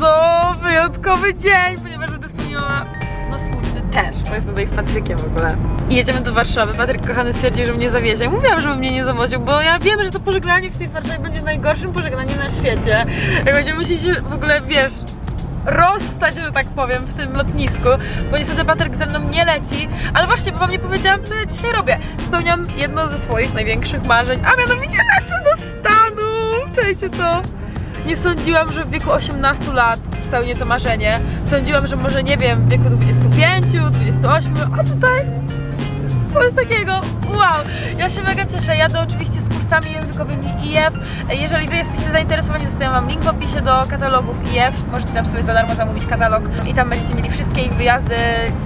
bardzo wyjątkowy dzień, ponieważ będę spełniała no smutny też, bo jestem tutaj z Patrykiem w ogóle. I jedziemy do Warszawy. Patryk kochany stwierdził, że mnie zawiezie. Mówiłam, żeby mnie nie zawoził, bo ja wiem, że to pożegnanie w tej Warszawie będzie najgorszym pożegnaniem na świecie. Jak będziemy musieli się w ogóle, wiesz, rozstać, że tak powiem, w tym lotnisku, bo niestety Patryk ze mną nie leci, ale właśnie, bo wam nie powiedziałam, co ja dzisiaj robię. Spełniam jedno ze swoich największych marzeń, a mianowicie lecę do Stanów! Czujcie to? Nie sądziłam, że w wieku 18 lat spełnię to marzenie. Sądziłam, że może, nie wiem, w wieku 25, 28, a tutaj coś takiego. Wow! Ja się mega cieszę. Jadę oczywiście z kursami językowymi IF. Jeżeli Wy jesteście zainteresowani, zostawiam Wam link w opisie do katalogów IF. Możecie tam sobie za darmo zamówić katalog i tam będziecie mieli wszystkie ich wyjazdy,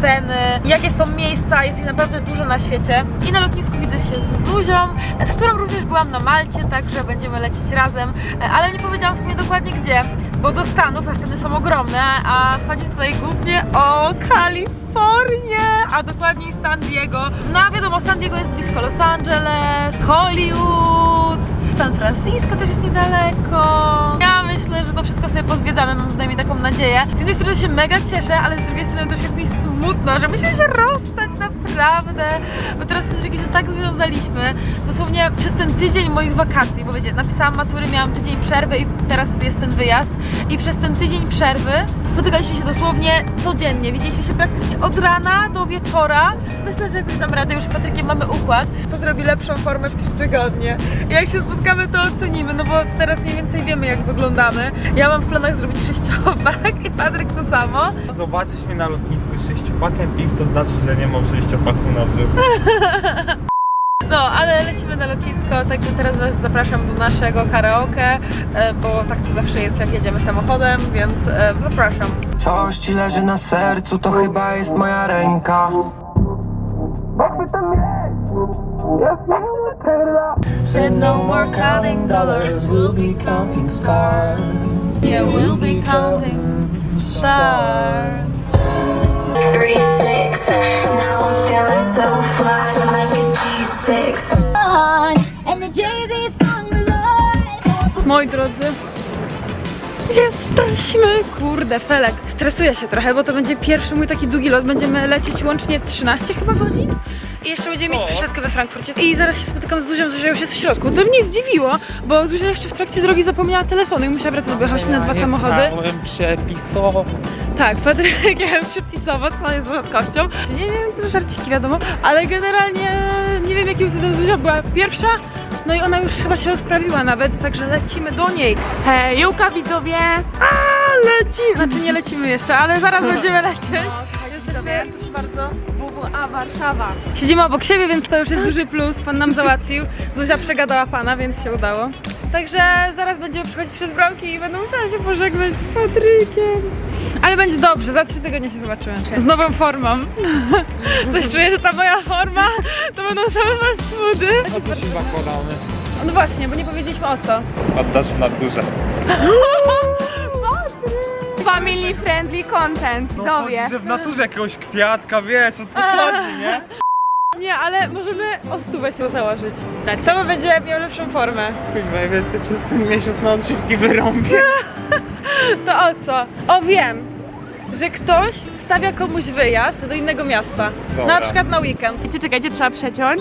ceny, jakie są miejsca. Jest ich naprawdę dużo na świecie. I na lotnisku widzę się z Zuzią, z którą również byłam na Malcie, także będziemy lecieć razem. Ale nie powiedziałam w sumie dokładnie gdzie, bo do Stanów, a Stany są ogromne, a chodzi tutaj głównie o Kalifornię, a dokładniej San Diego. No wiadomo, San Diego jest blisko Los Angeles, Hollywood, San Francisco też jest niedaleko. Ja myślę, że to wszystko sobie pozwiedzamy, mam przynajmniej taką nadzieję. Z jednej strony się mega cieszę, ale z drugiej strony też jest mi smutno, że musimy się rozstać naprawdę, bo teraz się tak związaliśmy. Dosłownie przez ten tydzień moich wakacji, bo wiecie, napisałam matury, miałam tydzień przerwy i teraz jest ten wyjazd. I przez ten tydzień przerwy spotykaliśmy się dosłownie codziennie. Widzieliśmy się praktycznie od rana do wieczora. Myślę, że jakoś dam radę, już z Patrykiem mamy układ. To zrobi lepszą formę w trzy tygodnie. I jak się spotkamy, to ocenimy, no bo teraz mniej więcej wiemy, jak wyglądamy. Ja mam w planach zrobić sześciopak i Patryk to samo. Zobaczysz mnie na lotnisku sześciopakiem piw, to znaczy, że nie mam sześciopaku na brzuchu. No, ale lecimy na lotnisko, także teraz Was zapraszam do naszego karaoke, e, bo tak to zawsze jest, jak jedziemy samochodem, więc e, zapraszam. Coś ci leży na sercu, to chyba jest moja ręka. Said no more counting dollars, we'll be counting stars. Yeah, we'll be counting stars. Three six. So fly, like a G6. on and the Jay-Z song was on. Moi drodzy, jesteśmy! Kurde, Felek, stresuję się trochę, bo to będzie pierwszy mój taki długi lot. Będziemy lecieć łącznie 13 chyba godzin. I jeszcze będziemy mieć przesiadkę we Frankfurcie. I zaraz się spotykam z Zuzią, Zuzia już jest w środku. Co mnie zdziwiło, bo Zuzia jeszcze w trakcie drogi zapomniała telefonu i musiała wracać, bo jechałyśmy na dwa samochody. Miałem przepisowo. Tak, Patryk przepisowo, co jest rzadkością. Nie, nie, to żarciki wiadomo, ale generalnie nie wiem jakim cudem Zuzia była pierwsza, no i ona już chyba się odprawiła nawet, także lecimy do niej. Hej, Juka widzowie! A, lecimy! Znaczy nie lecimy jeszcze, ale zaraz będziemy lecieć. Widzowie, proszę bardzo. WWA Warszawa. Siedzimy obok siebie, więc to już jest duży plus. Pan nam załatwił. Zuzia przegadała pana, więc się udało. Także zaraz będziemy przechodzić przez bramki i będę musiała się pożegnać z Patrykiem. Ale będzie dobrze, za trzy tygodnie się zobaczymy. Z nową formą. Coś czuję, że ta moja forma to będą same fast foody. O co się zakładamy? No właśnie, bo nie powiedzieliśmy o co. Oddasz w naturze. Family friendly content, No widzowie. chodzi, że w naturze jakiegoś kwiatka, wiesz o co chodzi, nie? Nie, ale możemy o stówę się założyć. To będzie miał lepszą formę. Kurwa, najwięcej przez ten miesiąc na odżywki wyrąbię. To o co? O wiem, że ktoś stawia komuś wyjazd do innego miasta. Dobra. Na przykład na weekend. Czekajcie, czekajcie, trzeba przeciąć.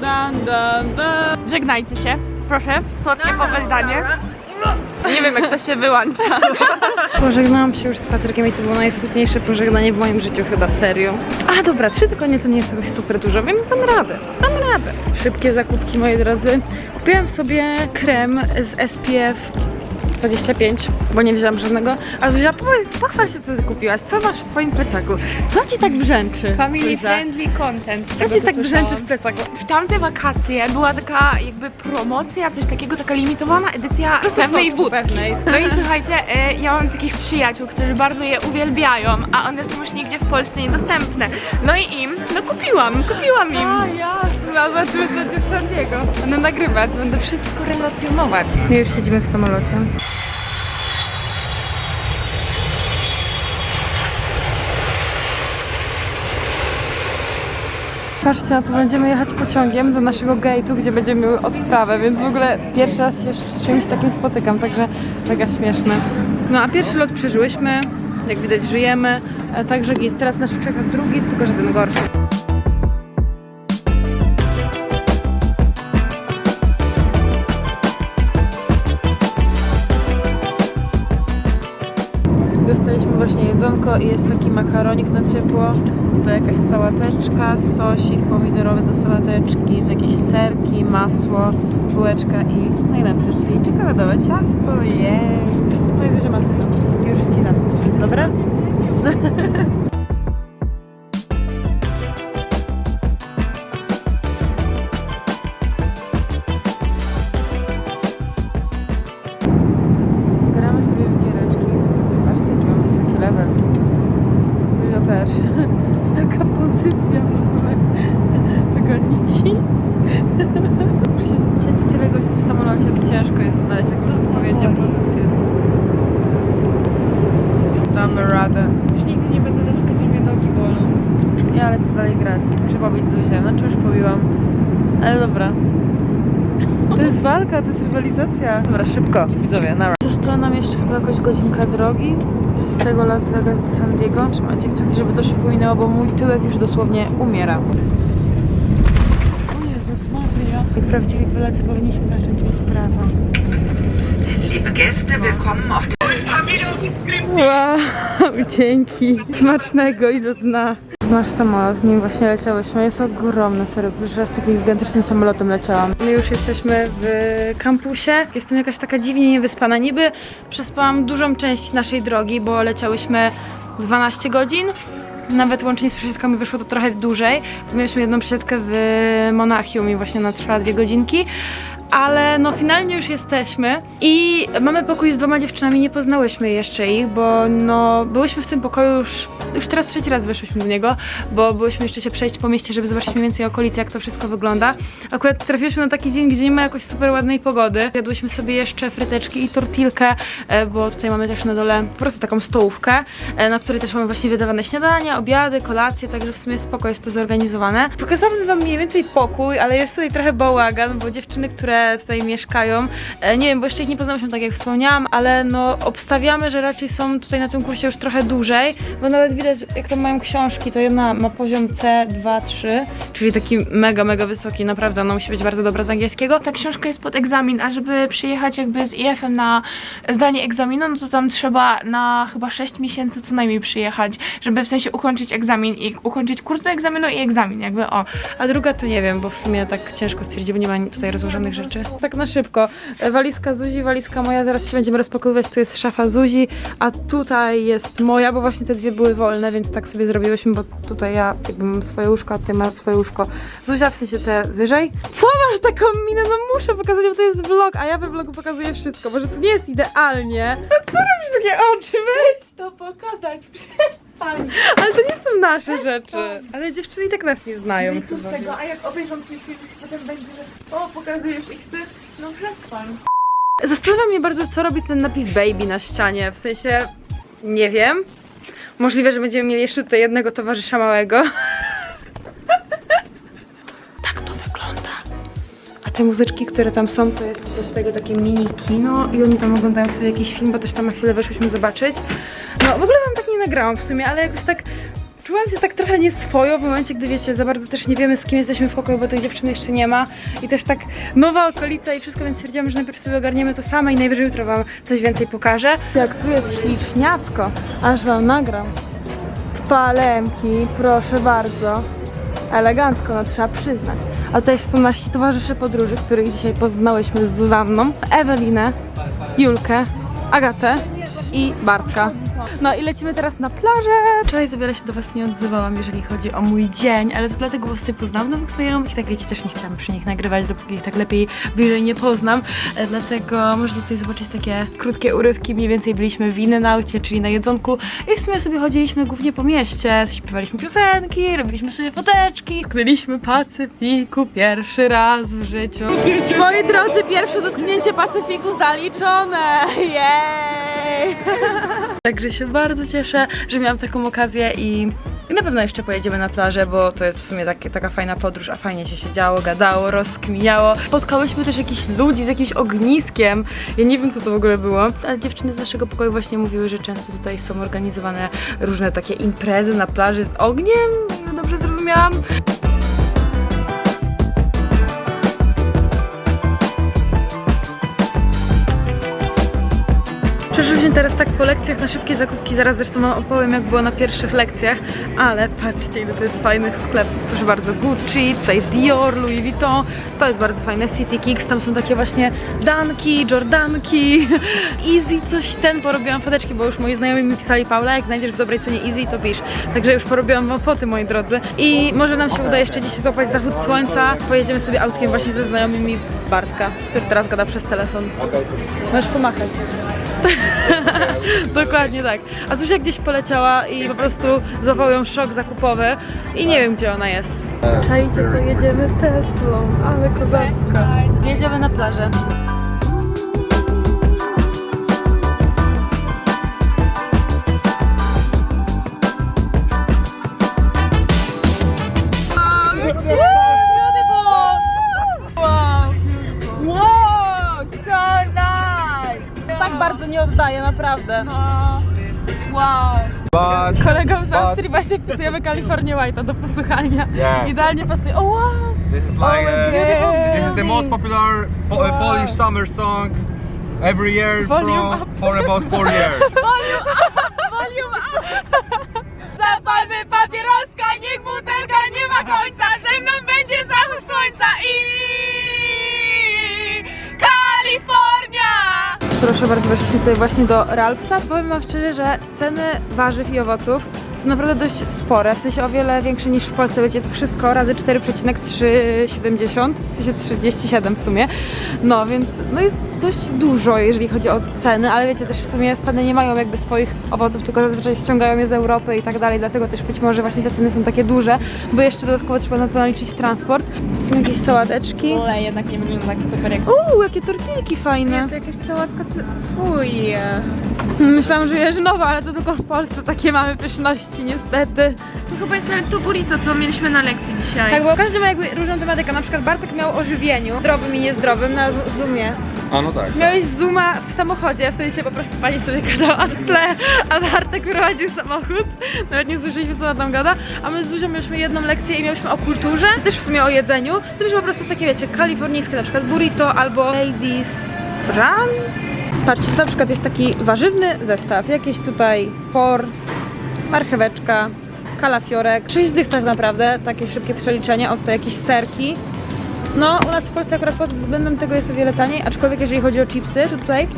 Dan, dan, dan. Żegnajcie się. Proszę, słodkie powiedzenie. Nie wiem, jak to się wyłącza. Pożegnałam się już z Patrykiem i to było najsmutniejsze pożegnanie w moim życiu chyba serio. A dobra, trzy tygodnie to nie jest jakoś super dużo, więc dam radę, dam radę. Szybkie zakupki moi drodzy. Kupiłam sobie krem z SPF 25, bo nie wzięłam żadnego. A Zuzia, powiedz, pochwal się co ty kupiłaś, co masz w swoim plecaku? Co ci tak brzęczy? Family Zuzia? friendly content. Co ci tak brzęczy w plecaku? W tamte wakacje była taka jakby promocja, coś takiego, taka limitowana edycja pewnej wódki. pewnej. No i słuchajcie, e, ja mam takich przyjaciół, którzy bardzo je uwielbiają, a one są już nigdzie w Polsce niedostępne. No i im, no kupiłam, kupiłam im. A jasne, zobaczymy co cię z San Diego. Będę nagrywać, będę wszystko relacjonować. My już siedzimy w samolocie. patrzcie na to, będziemy jechać pociągiem do naszego gate'u, gdzie będziemy miały odprawę, więc w ogóle pierwszy raz się z czymś takim spotykam, także mega śmieszne. No a pierwszy lot przeżyłyśmy, jak widać żyjemy, e, także jest teraz nas czeka drugi, tylko że ten gorszy. Jedzonko i jest taki makaronik na ciepło. Tutaj jakaś sałateczka, sosik pomidorowy do sałateczki, jakieś serki, masło, bułeczka i najlepsze, czyli czekoladowe ciasto. Jej! No i ma to samo. Już wcinam. Dobra? walka, to jest rywalizacja. Dobra, szybko. Widzowie, nara. Została nam jeszcze chyba jakoś godzinka drogi z tego Las Vegas do San Diego. Trzymajcie kciuki, żeby to szybko minęło, bo mój tyłek już dosłownie umiera. O Jezus Maria. Jak prawdziwi Polacy powinniśmy zacząć od prawa. Liebe Gäste, willkommen auf Wow, dzięki. Smacznego i do dna. Nasz samolot, z nim właśnie leciałyśmy. Jest ogromny, serio. Pierwszy raz takim gigantycznym samolotem leciałam. My już jesteśmy w kampusie. Jestem jakaś taka dziwnie niewyspana. Niby przespałam dużą część naszej drogi, bo leciałyśmy 12 godzin. Nawet łącznie z przesiadkami wyszło to trochę dłużej. Mieliśmy jedną przesiadkę w Monachium i właśnie ona trwała dwie godzinki. Ale no finalnie już jesteśmy i mamy pokój z dwoma dziewczynami, nie poznałyśmy jeszcze ich, bo no byłyśmy w tym pokoju już, już teraz trzeci raz weszłyśmy do niego, bo byłyśmy jeszcze się przejść po mieście, żeby zobaczyć mniej więcej okolice, jak to wszystko wygląda. Akurat trafiłyśmy na taki dzień, gdzie nie ma jakoś super ładnej pogody. Jadłyśmy sobie jeszcze fryteczki i tortilkę, e, bo tutaj mamy też na dole po prostu taką stołówkę, e, na której też mamy właśnie wydawane śniadania, obiady, kolacje, także w sumie spoko jest to zorganizowane. Pokazałabym wam mniej więcej pokój, ale jest tutaj trochę bałagan, bo dziewczyny, które tutaj mieszkają, e, nie wiem, bo jeszcze ich nie poznałyśmy tak jak wspomniałam, ale no obstawiamy, że raczej są tutaj na tym kursie już trochę dłużej, bo nawet widać jak to mają książki, to jedna ma poziom C2, 3, czyli taki mega, mega wysoki, naprawdę ona musi być bardzo dobra z angielskiego. Ta książka jest pod egzamin, a żeby przyjechać jakby z IF-em na zdanie egzaminu, no to tam trzeba na chyba 6 miesięcy co najmniej przyjechać, żeby w sensie ukończyć egzamin i ukończyć kurs do egzaminu i egzamin, jakby o. A druga to nie wiem, bo w sumie tak ciężko stwierdzić, bo nie ma tutaj rozłożonych rzeczy. Tak na szybko. Walizka Zuzi, walizka moja, zaraz się będziemy rozpakowywać. Tu jest szafa Zuzi, a tutaj jest moja, bo właśnie te dwie były wolne, więc tak sobie zrobiłyśmy, bo tutaj ja jakby mam swoje łóżko, a ty masz swoje łóżko. Zuzia w sensie te wyżej. Co masz taką minę? No muszę pokazać, bo to jest vlog, a ja we vlogu pokazuję wszystko, może to nie jest idealnie. No co robisz takie oczy? Weź! To pokazać Ale to nie są nasze rzeczy. Ale dziewczyny i tak nas nie znają. No co z tego, a jak obejrzą twój film, potem będzie, że o, pokazujesz X, no przestań. Zastanawia mnie bardzo, co robi ten napis baby na ścianie. W sensie, nie wiem. Możliwe, że będziemy mieli jeszcze tutaj jednego towarzysza małego. tak to wygląda. A te muzyczki, które tam są, to jest po prostu tego takie mini kino i oni tam oglądają sobie jakiś film, bo też tam na chwilę weszłyśmy zobaczyć. No, w ogóle wam tak nie nagrałam w sumie, ale jakoś tak czułam się tak trochę nieswojo w momencie, gdy wiecie, za bardzo też nie wiemy z kim jesteśmy w pokoju, bo tej dziewczyny jeszcze nie ma i też tak nowa okolica i wszystko, więc stwierdziłam, że najpierw sobie ogarniemy to same i najwyżej jutro wam coś więcej pokażę. Jak tu jest śliczniacko, aż wam nagram. Palemki, proszę bardzo. Elegancko, no trzeba przyznać. A tutaj są nasi towarzysze podróży, których dzisiaj poznałyśmy z Zuzanną. Ewelinę, Julkę, Agatę i Bartka. No i lecimy teraz na plażę. Wczoraj za wiele się do Was nie odzywałam, jeżeli chodzi o mój dzień, ale to dlatego, bo sobie poznałam nowych znajomych i tak wiecie, też nie chciałam przy nich nagrywać, dopóki ich tak lepiej bliżej nie poznam. E, Dlatego można tutaj zobaczyć takie krótkie urywki. Mniej więcej byliśmy w Innenaucie, czyli na jedzonku i w sumie sobie chodziliśmy głównie po mieście, śpiewaliśmy piosenki, robiliśmy sobie foteczki. Tknęliśmy Pacyfiku pierwszy raz w życiu. Moi drodzy, pierwsze dotknięcie Pacyfiku zaliczone! Jej! Także się bardzo cieszę, że miałam taką okazję i I na pewno jeszcze pojedziemy na plażę, bo to jest w sumie takie, taka fajna podróż, a fajnie się siedziało, gadało, rozkminiało. Spotkałyśmy też jakichś ludzi z jakimś ogniskiem. Ja nie wiem, co to w ogóle było, ale dziewczyny z naszego pokoju właśnie mówiły, że często tutaj są organizowane różne takie imprezy na plaży z ogniem. Ja dobrze zrozumiałam. Teraz tak po lekcjach na szybkie zakupki, zaraz zresztą wam opowiem jak było na pierwszych lekcjach, ale patrzcie ile to jest fajnych sklepów, proszę bardzo, Gucci, tutaj Dior, Louis Vuitton, to jest bardzo fajne, City Kicks, tam są takie właśnie Danki, Jordanki, Easy coś ten, porobiłam foteczki, bo już moi znajomi mi pisali, Paula, jak znajdziesz w dobrej cenie Easy, to pisz, także już porobiłam wam foty, moi drodzy. I może nam się uda jeszcze dzisiaj złapać zachód słońca, pojedziemy sobie autkiem właśnie ze znajomymi Bartka, który teraz gada przez telefon. Możesz pomachać. Dokładnie tak. A Zuzia gdzieś poleciała i po prostu złapał ją szok zakupowy i nie wiem gdzie ona jest. Czajcie, to jedziemy Teslą, ale kozacko. Jedziemy na plażę. Tak bardzo nie oddaję, naprawdę. No. Wow. But, Kolegom z Austrii właśnie wpisujemy California White'a do posłuchania. Yeah. Idealnie pasuje. O wow! this is Oh, like uh, beautiful this is the most popular po- uh, Wow. Polish summer song every year from, for about four years. Volume up! Volume up! Zapalmy papieroska, niech butelka nie ma końca, ze mną będzie zachód słońca i Kalifornia! Proszę bardzo, weszliśmy sobie właśnie do Ralpsa. Powiem wam szczerze, że ceny warzyw i owoców są naprawdę dość spore, w sensie o wiele większe niż w Polsce. Wiecie, to wszystko razy 4,370, w sensie 37 w sumie. No, więc no jest dość dużo, jeżeli chodzi o ceny, ale wiecie, też w sumie Stany nie mają jakby swoich owoców, tylko zazwyczaj ściągają je z Europy i tak dalej, dlatego też być może właśnie te ceny są takie duże, bo jeszcze dodatkowo trzeba na to naliczyć transport. Tu są jakieś sałateczki. Ale jednak nie wygląda tak super jak Uuu, jakie tortilki fajne. to jakaś sałatka czy... Fuj. Myślałam, że jeżynowa, ale to tylko w Polsce takie mamy pyszności niestety. To chyba jest nawet to burrito, co mieliśmy na lekcji dzisiaj. Tak, bo każdy ma jakby różną tematykę. Na przykład Bartek miał o żywieniu, zdrowym i niezdrowym na Zo- Zoomie. A no tak. Miałeś Zooma w samochodzie, w sensie po prostu pani sobie gadała w tle, a Bartek prowadził samochód. Nawet nie słyszeliśmy, co ona tam gada. A my z Zuzią mieliśmy jedną lekcję i mieliśmy o kulturze, też w sumie o jedzeniu. Z tym, że po prostu takie, wiecie, kalifornijskie, na przykład burrito albo ladies brunch. Patrzcie, tu na przykład jest taki warzywny zestaw. Jakieś tutaj por, marcheweczka, kalafiorek. 6 dych tak naprawdę, takie szybkie przeliczenie, od to jakieś serki. No, u nas w Polsce akurat pod względem tego jest o wiele taniej, aczkolwiek jeżeli chodzi o chipsy, to tutaj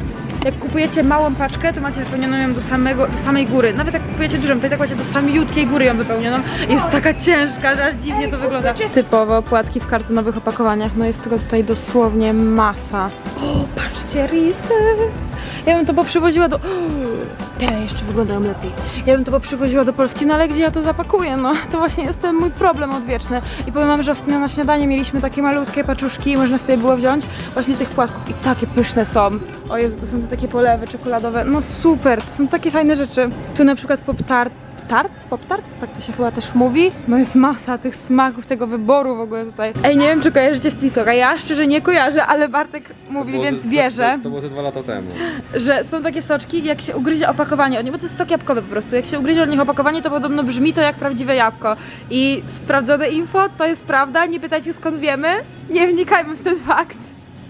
jak kupujecie małą paczkę, to macie wypełnioną ją do, samego, do samej góry. Nawet jak kupujecie dużą, to i tak macie do samiutkiej góry ją wypełnioną. Jest taka ciężka, że aż dziwnie to wygląda. Typowo płatki w kartonowych opakowaniach, no jest tego tutaj dosłownie masa. O, patrzcie, Reese's! Ja bym to poprzywoziła do... Te jeszcze wyglądają lepiej. Ja bym to poprzywoziła do Polski, no ale gdzie ja to zapakuję? No, to właśnie jest ten mój problem odwieczny. I powiem wam, że ostatnio na śniadanie mieliśmy takie malutkie paczuszki, można sobie było wziąć właśnie tych płatków i takie pyszne są. O Jezu, to są te takie polewy czekoladowe. No super, to są takie fajne rzeczy. Tu na przykład pop-tart, tarts, pop tarts, tak to się chyba też mówi. No jest masa tych smaków, tego wyboru w ogóle tutaj. Ej, nie wiem czy kojarzycie z TikToka, ja szczerze nie kojarzę, ale Bartek mówi, więc wierzę To było ze dwa lata temu. że są takie soczki, jak się ugryzie opakowanie od nich, bo to jest sok jabłkowy po prostu, jak się ugryzie od nich opakowanie, to podobno brzmi to jak prawdziwe jabłko. I sprawdzone info, to jest prawda, nie pytajcie skąd wiemy, nie wnikajmy w ten fakt.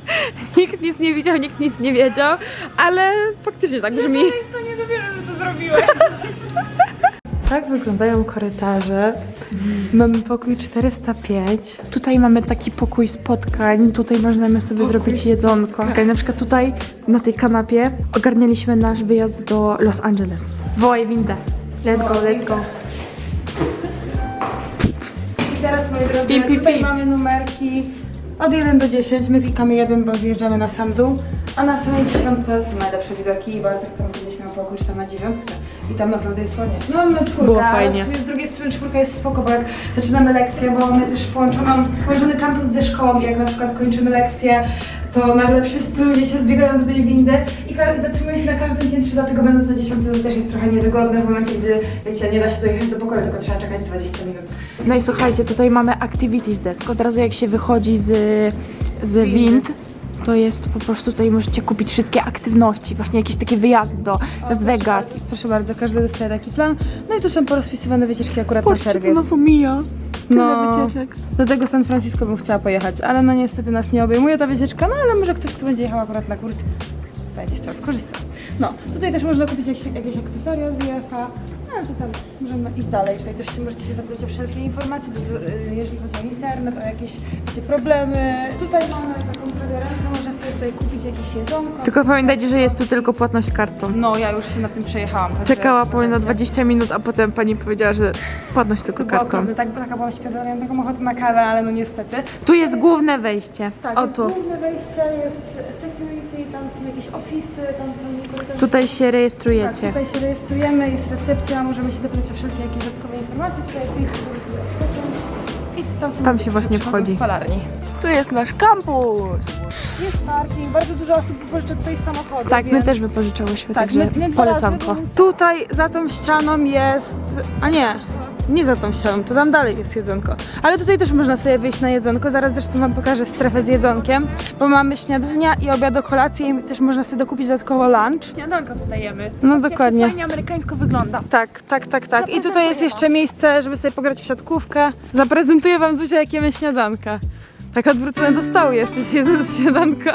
Nikt nic nie widział, nikt nic nie wiedział, ale faktycznie tak brzmi. To nie dowierzę, że to zrobiłeś. Tak wyglądają korytarze. Mamy pokój 405. Tutaj mamy taki pokój spotkań, tutaj możemy sobie zrobić jedzonko. Okay, na przykład tutaj na tej kanapie ogarnialiśmy nasz wyjazd do Los Angeles. Wołaj windę. Let's go, let's go. I teraz, moi drodzy, Pi, pi, tutaj pi. mamy numerki od 1 do 10. My klikamy 1, bo zjeżdżamy na sam dół, a na samej dziesiątce są najlepsze widoki i Bartek tam kiedyś miał pokój, czy tam na dziewiątce i tam naprawdę jest ładnie. No mamy czwórkę, Było ale fajnie. w sumie z drugiej strony czwórka jest spoko, bo jak zaczynamy lekcję, bo mamy też połączoną, połączony kampus ze szkołą, jak na przykład kończymy lekcję, to nagle wszyscy ludzie się zbiegają do tej windy i ka- zatrzymuję się na każdym piętrze, dlatego będąc na dziesiątym to też jest trochę niewygodne w momencie, gdy, wiecie, nie da się dojechać do pokoju, tylko trzeba czekać 20 minut. No i słuchajcie, tutaj mamy activities desk. Od razu jak się wychodzi z, z wind, to jest po prostu tutaj możecie kupić wszystkie aktywności, właśnie jakieś takie wyjazdy do Las Vegas. Proszę bardzo, każdy dostaje taki plan. No i tu są porozpisywane wycieczki akurat na czerwiec. są mija. No, do tego San Francisco bym chciała pojechać, ale no niestety nas nie obejmuje ta wycieczka, no ale może ktoś, kto będzie jechał akurat na kurs, będzie chciał skorzystać. No, tutaj też można kupić jakieś, jakieś akcesoria z IFA, no to tam możemy iść dalej. Tutaj też się możecie się zapytać o wszelkie informacje, do, do, y, jeżeli chodzi o internet, o jakieś wiecie, problemy. Tutaj mamy taką kawiarenkę, można sobie tutaj kupić jakieś jedzonko. Tylko pamiętajcie, że jest tu tylko płatność kartą. No, ja już się na tym przejechałam. także- Czekała Paulina 20 minut, a potem pani powiedziała, że płatność tylko To było kartą. okropne, tak, taka byłam śpiąca, miałam taką ochotę na kawę, ale no niestety. Tu jest główne wejście. Tak, o jest tu. główne wejście, jest security, są jakieś ofisy, tam korytarze. Tutaj się tak, rejestrujecie. tutaj się rejestrujemy, jest recepcja, możemy się dopytać o wszelkie jakieś dodatkowe informacje, tutaj jest miejsce, żeby sobie odpocząć. I tam, są Tam się właśnie wchodzi. z palarni. Tu jest nasz kampus. Jest parking, bardzo dużo osób wypożycza tutaj samochody. Tak, my więc- też wypożyczałyśmy, Tak, także my, my polecanko. Tutaj za tą ścianą jest. A nie, nie za tą ścianą, to tam dalej jest jedzonko. Ale tutaj też można sobie wyjść na jedzonko. Zaraz zresztą Wam pokażę strefę z jedzonkiem, bo mamy śniadania i obiad o kolację i też można sobie dokupić dodatkowo lunch. Śniadanko tutaj jemy. No dokładnie. Fajnie amerykańsko wygląda. Tak, tak, tak, tak. I tutaj jest jeszcze miejsce, żeby sobie pograć w siatkówkę. Zaprezentuję Wam Zuzia, jak jemy śniadanka. Tak odwrócone do stołu jesteś jedząc śniadanka.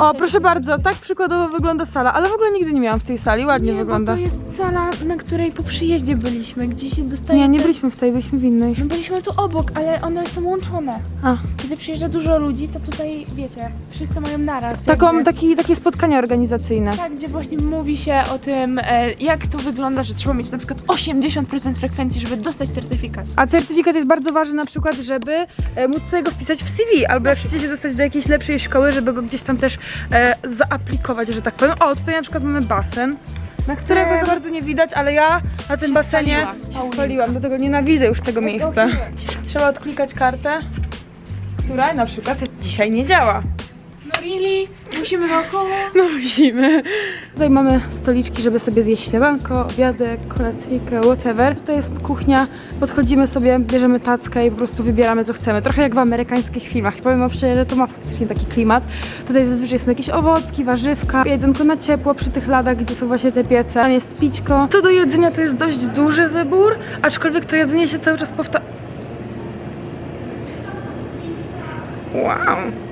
O, proszę bardzo, tak przykładowo wygląda sala, ale w ogóle nigdy nie miałam w tej sali, ładnie Nie, wygląda. Bo to jest sala, na której po przyjeździe byliśmy, gdzie się dostaje... Nie, nie byliśmy w tej, byliśmy w innej. No byliśmy tu obok, ale one są łączone. A. Kiedy przyjeżdża dużo ludzi, to tutaj, wiecie, wszyscy mają naraz. Taką, jakby- taki, takie spotkania organizacyjne. Tak, gdzie właśnie mówi się o tym, e, jak to wygląda, że trzeba mieć na przykład 80% frekwencji, żeby dostać certyfikat. A certyfikat jest bardzo ważny na przykład, żeby e, móc sobie go wpisać w CV, albo jak chcecie się dostać do jakiejś lepszej szkoły, żeby go gdzieś tam też e, zaaplikować, że tak powiem. O, tutaj na przykład mamy basen, na którego za bardzo nie widać, ale ja na tym basenie spaliła. się spaliłam, dlatego nienawidzę już tego miejsca. Trzeba odklikać kartę, która na przykład dzisiaj nie działa. Musimy naokoło? No musimy. Tutaj mamy stoliczki, żeby sobie zjeść śniadanko, obiadek, kolacyjkę, whatever. Tutaj jest kuchnia, podchodzimy sobie, bierzemy tackę i po prostu wybieramy co chcemy. Trochę jak w amerykańskich filmach. I powiem wam szczerze, że to ma faktycznie taki klimat. Tutaj zazwyczaj są jakieś owocki, warzywka, jedzonko na ciepło przy tych ladach, gdzie są właśnie te piece. Tam jest pićko. Co do jedzenia to jest dość duży wybór, aczkolwiek to jedzenie się cały czas powtarza. Wow.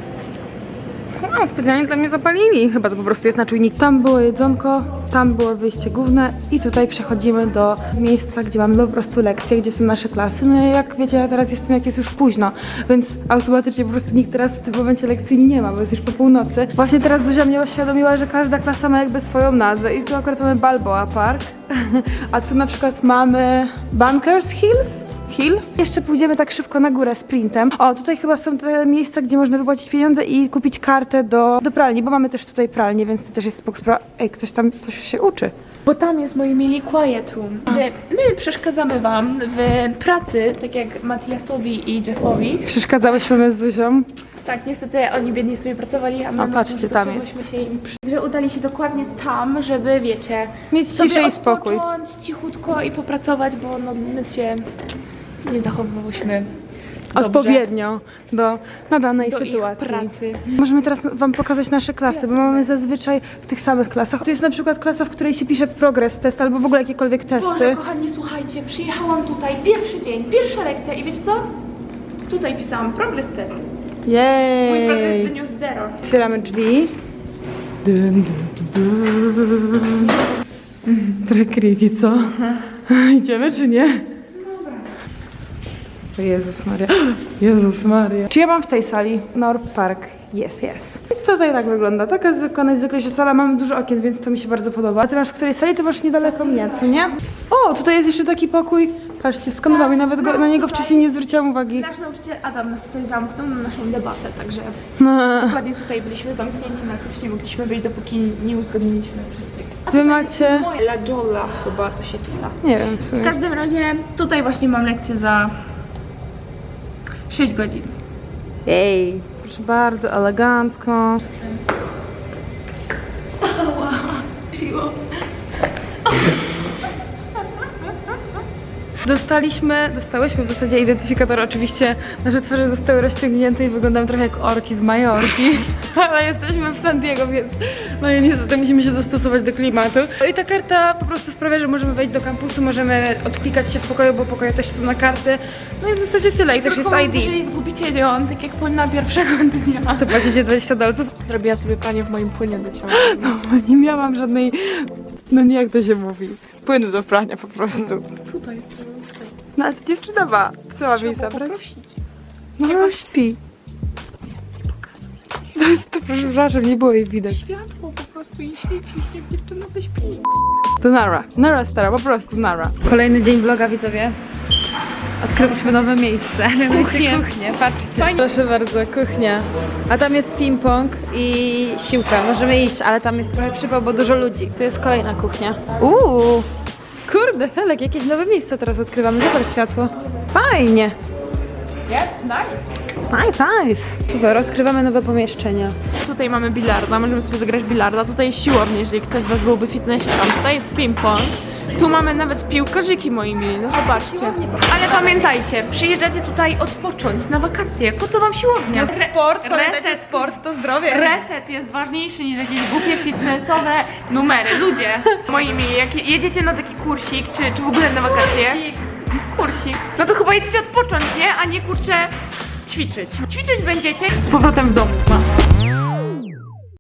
No, specjalnie dla mnie zapalili. Chyba to po prostu jest na czujnik. Tam było jedzonko, tam było wyjście główne i tutaj przechodzimy do miejsca, gdzie mamy po prostu lekcje, gdzie są nasze klasy. No i jak wiecie, ja teraz jestem, jak jest już późno, więc automatycznie po prostu nikt teraz w tym momencie lekcji nie ma, bo jest już po północy. Właśnie teraz Zuzia mnie oświadomiła, że każda klasa ma jakby swoją nazwę i tu akurat mamy Balboa Park, a tu na przykład mamy Bunkers Hills. Hill. Jeszcze pójdziemy tak szybko na górę sprintem. O, tutaj chyba są te miejsca, gdzie można wypłacić pieniądze i kupić kartę do, do pralni, bo mamy też tutaj pralnię, więc to też jest spok sprawa. Ej, ktoś tam coś się uczy. Bo tam jest moi mili quiet room, gdzie my przeszkadzamy wam w pracy, tak jak Matiasowi i Jeffowi. Przeszkadzałyśmy z Zuzią. Tak, niestety oni biednie sobie pracowali, a my A, no, patrzcie, po tam jest. Się im przy... Że udali się dokładnie tam, żeby, wiecie, Mieć sobie ciszę i spokój. odpocząć cichutko i popracować, bo no, my się nie zachowywałyśmy dobrze Odpowiednio do nadanej do ich sytuacji. pracy. Możemy teraz Wam pokazać nasze klasy, bo mamy zazwyczaj w tych samych klasach. Tu jest na przykład klasa, w której się pisze progres test albo w ogóle jakiekolwiek testy. Boże, kochani, słuchajcie, przyjechałam tutaj pierwszy dzień, pierwsza lekcja i wiecie co? Tutaj pisałam progress test. Mój progres Jej! wyniósł zero. Otwieramy drzwi. Dun, dun, dun. Trochę creepy, co? Idziemy czy nie? Jezus Maria. Jezus Maria. Czy ja mam w tej sali? North Park. Jest, jest. Tutaj tak wygląda. Taka zwykła, najzwyklejsza się sala. Mamy dużo okien, więc to mi się bardzo podoba. A ty masz w której sali? Ty masz niedaleko mnie, co nie? O, tutaj jest jeszcze taki pokój Patrzcie, skanowałam i nawet go, na niego wcześniej nie zwróciłam uwagi. Nasz nauczyciel Adam nas tutaj zamknął na naszą debatę, także No. dokładnie tutaj byliśmy zamknięci na klucz, nie mogliśmy wyjść, dopóki nie uzgodniliśmy wszystkiego. Wy macie... La Jolla chyba to się czyta. Nie wiem w W sumie. każdym razie tutaj właśnie mam lekcję za 6 godzin. Ej, proszę bardzo, elegancko. Dostaliśmy, dostałyśmy w zasadzie identyfikator. Oczywiście nasze twarze zostały rozciągnięte i wyglądamy trochę jak orki z Majorki. Ale jesteśmy w San Diego, więc no i niestety musimy się dostosować do klimatu. No I ta karta po prostu sprawia, że możemy wejść do kampusu, możemy odklikać się w pokoju, bo pokoje też są na karty. No i w zasadzie tyle. I też jest ID. Jeżeli zgubicie ją, tak jak powinna pierwszego dnia. To płacicie 20 dolców. Zrobiła sobie panie w moim płynie do ciała. Nie miałam żadnej, no nie jak to się mówi, płynu do prania po prostu. Tutaj jest tutaj. No ale to dziewczyna ma, co mam jej zabrać? No ona śpi. To jest to, przepraszam, nie było jej widać. Światło po prostu i świeci, jak dziewczyna zaśpi. To Nara, Nara stara, po prostu Nara. Kolejny dzień vloga, widzowie. Odkryliśmy nowe miejsce. Kuchnię. kuchnię, patrzcie. Proszę bardzo, kuchnia. A tam jest ping-pong i siłka. Możemy iść, ale tam jest trochę przypał, bo dużo ludzi. Tu jest kolejna kuchnia. Uuu, kurde, Felek, jakieś nowe miejsca teraz odkrywamy. Zobacz światło. Fajnie. Yeah, nice. Nice, nice. Super, odkrywamy nowe pomieszczenia. Tutaj mamy bilarda, możemy sobie zagrać bilarda. Tutaj jest siłownia, jeżeli ktoś z Was byłby fitnessierem. Tutaj jest ping-pong. Tu mamy nawet piłkarzyki, moi mili, no zobaczcie. Ale pamiętajcie, przyjeżdżacie tutaj odpocząć na wakacje. Po co Wam siłownia? Sport, reset, sport to zdrowie. reset jest ważniejszy niż jakieś głupie fitnessowe numery. Ludzie, moi mili, jak jedziecie na taki kursik, czy, czy w ogóle na wakacje... Kursik. No to chyba jedziecie odpocząć, nie? A nie kurczę ćwiczyć. Ćwiczyć będziecie z powrotem w domu.